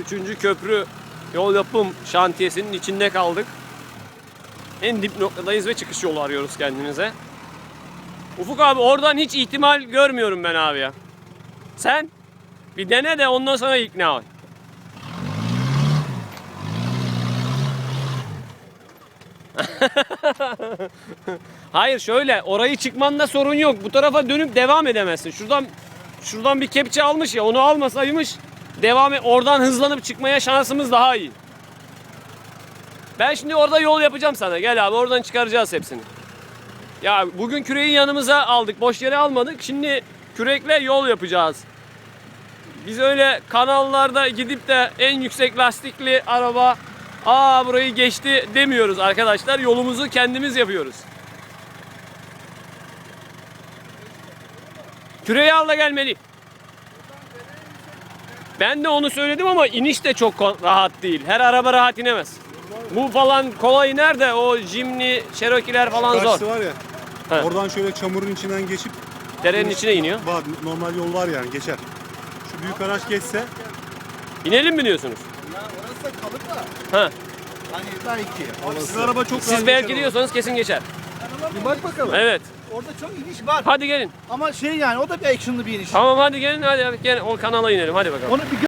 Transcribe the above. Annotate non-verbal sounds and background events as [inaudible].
3. köprü yol yapım şantiyesinin içinde kaldık. En dip noktadayız ve çıkış yolu arıyoruz kendimize. Ufuk abi oradan hiç ihtimal görmüyorum ben abi ya. Sen bir dene de ondan sonra ikna ol. [laughs] Hayır şöyle orayı çıkmanda sorun yok. Bu tarafa dönüp devam edemezsin. Şuradan şuradan bir kepçe almış ya onu almasaymış devam oradan hızlanıp çıkmaya şansımız daha iyi. Ben şimdi orada yol yapacağım sana. Gel abi oradan çıkaracağız hepsini. Ya bugün küreği yanımıza aldık. Boş yere almadık. Şimdi kürekle yol yapacağız. Biz öyle kanallarda gidip de en yüksek lastikli araba aa burayı geçti demiyoruz arkadaşlar. Yolumuzu kendimiz yapıyoruz. Küreği al da gelmeli. Ben de onu söyledim ama iniş de çok rahat değil. Her araba rahat inemez. Bu falan kolay iner de o Jimny, Cherokee'ler falan zor. Karşısı var ya. He. Oradan şöyle çamurun içinden geçip Derenin içine iniyor. var normal yol var yani geçer. Şu büyük araç geçse İnelim mi diyorsunuz? Ya orası da kalıp da Ha. hani belki. sizin araba çok Siz belki geçer diyorsanız kesin geçer. Bir bak bakalım. Evet. Orada çok iniş var. Hadi gelin. Ama şey yani o da bir actionlı bir iniş. Tamam hadi gelin hadi, hadi gelin o kanala inelim hadi bakalım. Onu bir